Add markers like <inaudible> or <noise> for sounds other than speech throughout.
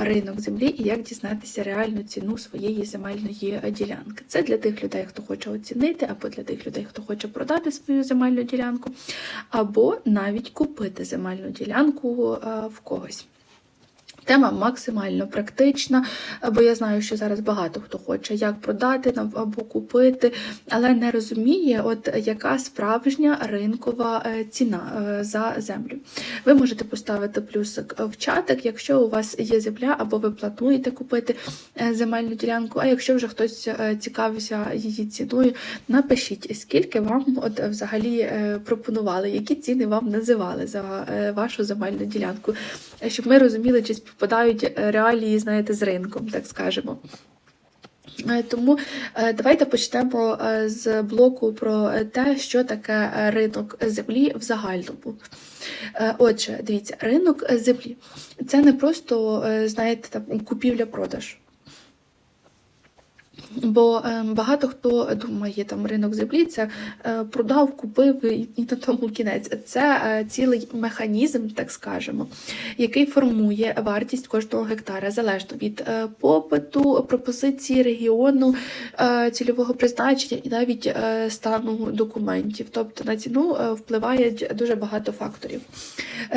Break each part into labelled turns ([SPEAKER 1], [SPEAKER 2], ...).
[SPEAKER 1] ринок землі і як дізнатися реальну ціну своєї земельної ділянки. Це для тих людей, хто хоче оцінити, або для тих людей, хто хоче продати свою земельну ділянку, або навіть купити земельну ділянку е, в когось. Тема максимально практична, бо я знаю, що зараз багато хто хоче як продати або купити, але не розуміє, от яка справжня ринкова е, ціна е, за землю. Ви можете поставити плюсик в чатик, якщо у вас є земля, або ви плануєте купити е, земельну ділянку. А якщо вже хтось цікавився її ціною, напишіть, скільки вам от взагалі пропонували, які ціни вам називали за вашу земельну ділянку, щоб ми розуміли, чи співпадають е, реалії, знаєте, з ринком, так скажемо. Е, Тому е, давайте почнемо з блоку про те, що таке ринок землі в загальному. Отже, дивіться, ринок землі це не просто, знаєте, там купівля-продаж. Бо е, багато хто думає, там ринок землі це продав, купив і, і на тому кінець. Це е, цілий механізм, так скажемо, який формує вартість кожного гектара залежно від е, попиту, пропозиції регіону, е, цільового призначення і навіть стану документів. Тобто на ціну впливає дуже багато факторів.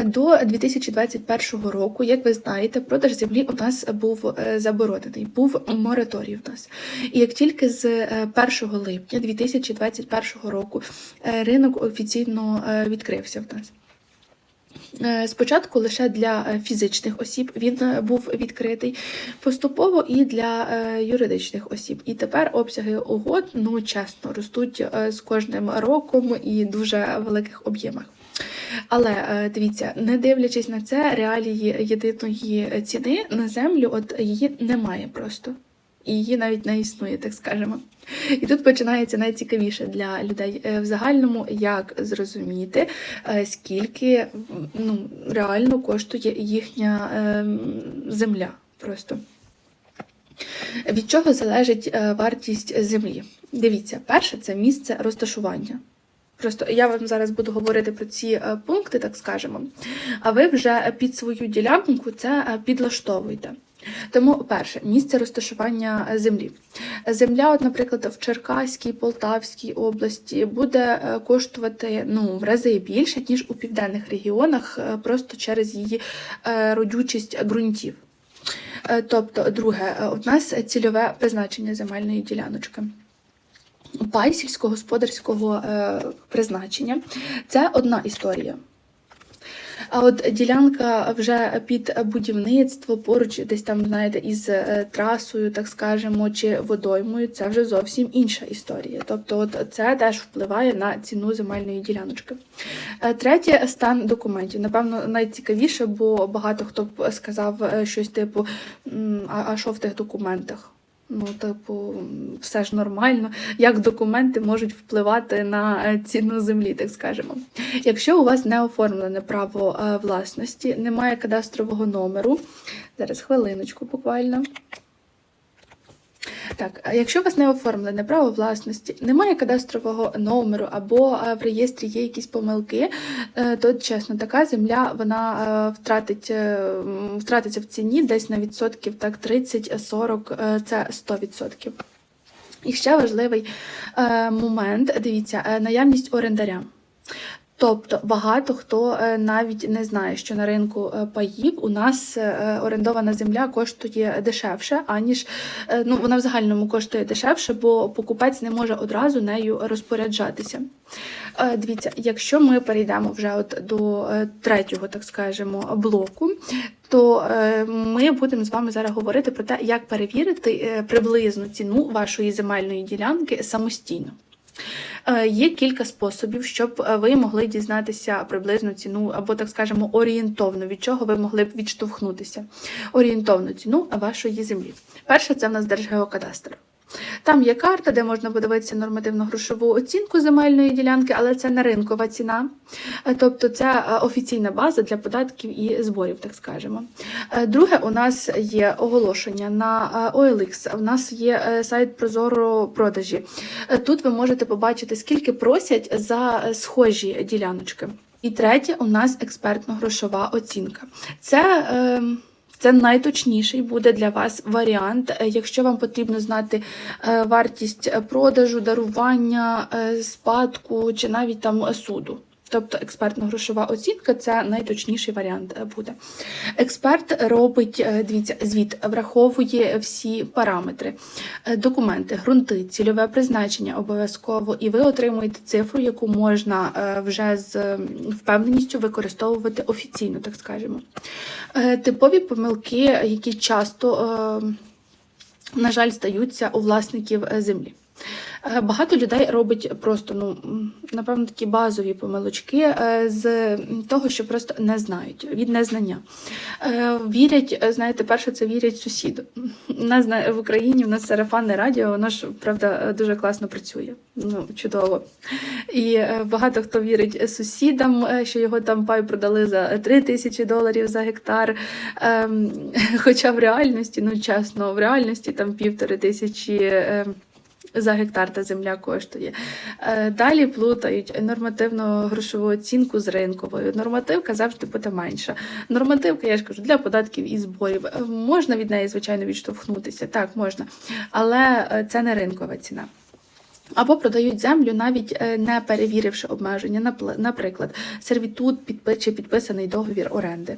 [SPEAKER 1] До 2021 року, як ви знаєте, продаж землі у нас був заборонений, був мораторій в нас. Як тільки з е, 1 липня 2021 року е, ринок офіційно е, відкрився в нас. Е, Спочатку лише для е, фізичних осіб він е, був відкритий, поступово і для е, юридичних осіб. І тепер обсяги угод, ну чесно, ростуть е, з кожним роком і дуже великих об'ємах. Але е, дивіться, не дивлячись на це, реалії єдиної ціни на землю, от її немає просто. І її навіть не існує, так скажемо. І тут починається найцікавіше для людей е, в загальному, як зрозуміти, е, скільки ну, реально коштує їхня ем, земля. Просто. Від чого залежить е, вартість землі? Дивіться, перше це місце розташування. Просто я вам зараз буду говорити про ці пункти, так скажемо, а ви вже під свою ділянку це підлаштовуєте. Тому, перше, місце розташування землі. Земля, от, наприклад, в Черкаській, Полтавській області буде е, коштувати ну, в рази більше, ніж у південних регіонах, е, просто через її е, родючість ґрунтів. Тобто, друге, у нас цільове призначення земельної діляночки. Пай сільськогосподарського призначення це одна історія. А от ділянка вже під будівництво, поруч десь там, знаєте, із е, трасою, так скажемо, чи водоймою, це вже зовсім інша історія. Тобто, от це теж впливає на ціну земельної діляночки. Е, Третє стан документів. Напевно, найцікавіше, бо багато хто б сказав е, щось типу: а, а що в тих документах? Ну, типу, все ж нормально. Як документи можуть впливати на е, ціну землі, так скажемо. Якщо у вас не оформлене право е, власності, немає кадастрового номеру, зараз хвилиночку буквально. Так, якщо у вас не оформлене право власності, немає кадастрового номеру або е, в реєстрі є якісь помилки, е, то чесно, така земля вона е, втратить, втратиться в ціні десь на відсотків так 30-40, е, це 100%. І ще важливий момент: дивіться, наявність орендаря. Тобто багато хто е, навіть не знає, що на ринку е, паїв у нас е, орендована земля коштує дешевше, аніж ну вона в загальному коштує дешевше, бо покупець не може одразу нею розпоряджатися. Дивіться, якщо ми перейдемо вже от до третього, так скажемо, блоку, то ми будемо з вами зараз говорити про те, як перевірити приблизну ціну вашої земельної ділянки самостійно. Е, Є кілька способів, щоб е, ви могли дізнатися приблизну ціну, або, так скажемо, орієнтовно, від чого ви могли б відштовхнутися. Орієнтовну ціну вашої землі. Перше, це в нас Держгеокадастр. Там є карта, де можна подивитися нормативно-грошову оцінку земельної ділянки, але це не ринкова ціна. Е, Тобто це е, офіційна база для податків і зборів, так скажемо. Е, Друге, у нас є оголошення на OLX, у нас є сайт Прозоро продажі. Тут ви можете побачити, скільки просять за схожі діляночки. І третє, у нас експертно-грошова оцінка. Це е, Це найточніший буде для вас варіант, е, якщо вам потрібно знати е, вартість продажу, дарування, е, спадку чи навіть там суду. Тобто експертно-грошова оцінка це найточніший варіант е, буде. Експерт робить е, дивіться, звіт, враховує всі параметри, е, документи, ґрунти, цільове призначення обов'язково, і ви отримуєте цифру, яку можна вже з впевненістю використовувати офіційно, так скажемо. Типові помилки, які часто, на жаль, стаються у власників землі. Е, Багато людей робить просто, ну напевно, такі базові помилочки е, з того, що просто не знають від незнання. Е, Вірять, знаєте, перше це вірять сусіду. Нас в Україні в нас сарафанне радіо, воно ж правда дуже класно працює. Ну, чудово. І багато хто вірить сусідам, що його там пай продали за 3 тисячі доларів за гектар. Ем, <laughs> Хоча в реальності, ну чесно, в реальності там півтори тисячі. За гектар та земля коштує. Е, Далі плутають нормативну грошову оцінку з ринковою. Нормативка завжди буде менша. Нормативка, я ж кажу, для податків і зборів. Е, Можна від неї, звичайно, відштовхнутися. Так, можна. Але е, це не ринкова ціна. Або продають землю, навіть е, не перевіривши обмеження, наприклад, сервітут чи підписаний договір оренди.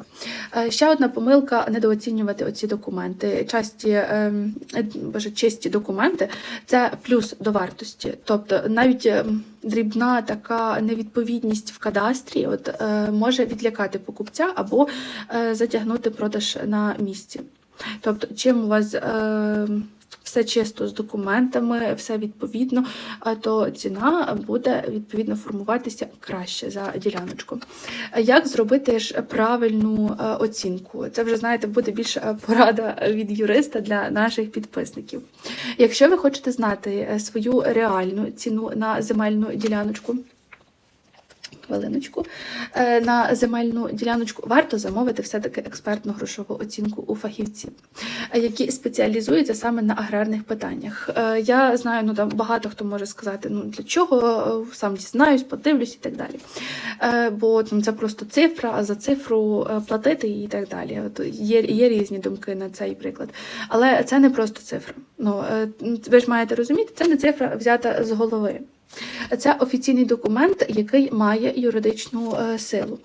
[SPEAKER 1] Е, Ще одна помилка недооцінювати оці документи. Часті ем, е, боже, чисті документи це плюс до вартості. Тобто навіть ем, дрібна така невідповідність в кадастрі от, може відлякати покупця або затягнути продаж на місці. Тобто, чим у вас е, все чисто з документами, все відповідно, то ціна буде відповідно формуватися краще за діляночку. Як зробити ж правильну е, оцінку? Це вже знаєте, буде більше е, порада від юриста для наших підписників. Якщо ви хочете знати е, свою реальну ціну на земельну діляночку. Хвилиночку Е, на земельну діляночку варто замовити все-таки експертну грошову оцінку у фахівців, е, які спеціалізуються саме на аграрних питаннях. Е, Я знаю, ну там багато хто може сказати, ну для чого сам дізнаюсь, подивлюсь і так далі. Бо там це просто цифра, а за цифру платити і так далі. От є, є різні думки на цей приклад. Але це не просто цифра. Ну ви ж маєте розуміти, це не цифра взята з голови. Це офіційний документ, який має юридичну е, силу.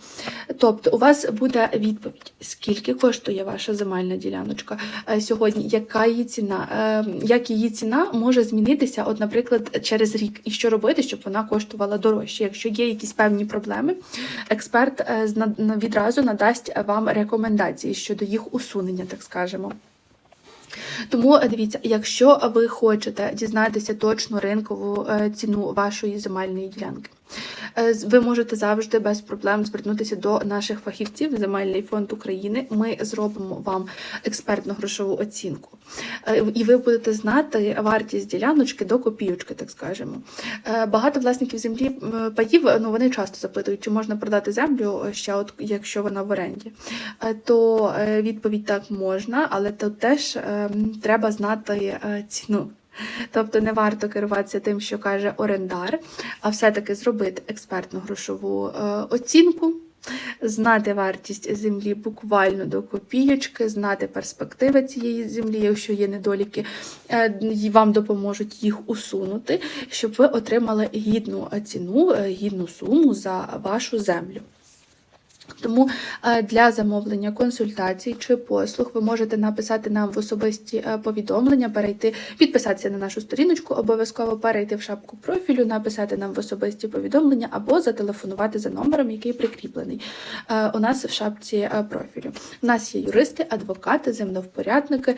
[SPEAKER 1] Тобто, у вас буде відповідь, скільки коштує ваша земельна діляночка е, сьогодні, яка її ціна, е, як її ціна може змінитися, от, наприклад, через рік, і що робити, щоб вона коштувала дорожче. Якщо є якісь певні проблеми, експерт відразу надасть вам рекомендації щодо їх усунення, так скажемо. Тому е, дивіться, якщо ви хочете дізнатися точну ринкову е, ціну вашої земельної ділянки, ви можете завжди без проблем звернутися до наших фахівців Земельний фонд України. Ми зробимо вам експертну грошову оцінку. Е, І ви будете знати вартість діляночки до копійочки, так скажемо. Е, Багато власників землі паїв, ну вони часто запитують, чи можна продати землю е, ще, от якщо вона в оренді. Е, То е, відповідь так можна, але тут теж е, треба знати е, ціну. Тобто не варто керуватися тим, що каже орендар, а все-таки зробити експертну грошову е, оцінку, знати вартість землі буквально до копійочки, знати перспективи цієї землі, якщо є недоліки, е, вам допоможуть їх усунути, щоб ви отримали гідну е, ціну, гідну суму за вашу землю. Тому е, для замовлення консультацій чи послуг ви можете написати нам в особисті е, повідомлення, перейти, підписатися на нашу сторіночку, обов'язково перейти в шапку профілю, написати нам в особисті повідомлення або зателефонувати за номером, який прикріплений е, у нас в шапці профілю. У нас є юристи, адвокати, земновпорядники,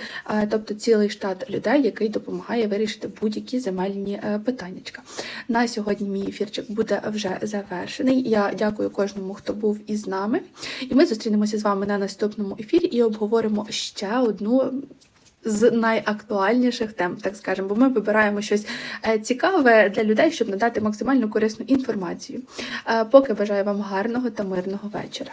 [SPEAKER 1] тобто цілий штат людей, який допомагає вирішити будь-які земельні питаннячка. На сьогодні мій ефірчик буде вже завершений. Я дякую кожному, хто був із нами. І ми зустрінемося з вами на наступному ефірі і обговоримо ще одну. З найактуальніших тем, так скажемо, бо ми вибираємо щось е, цікаве для людей, щоб надати максимально корисну інформацію. Е, Поки бажаю вам гарного та мирного вечора.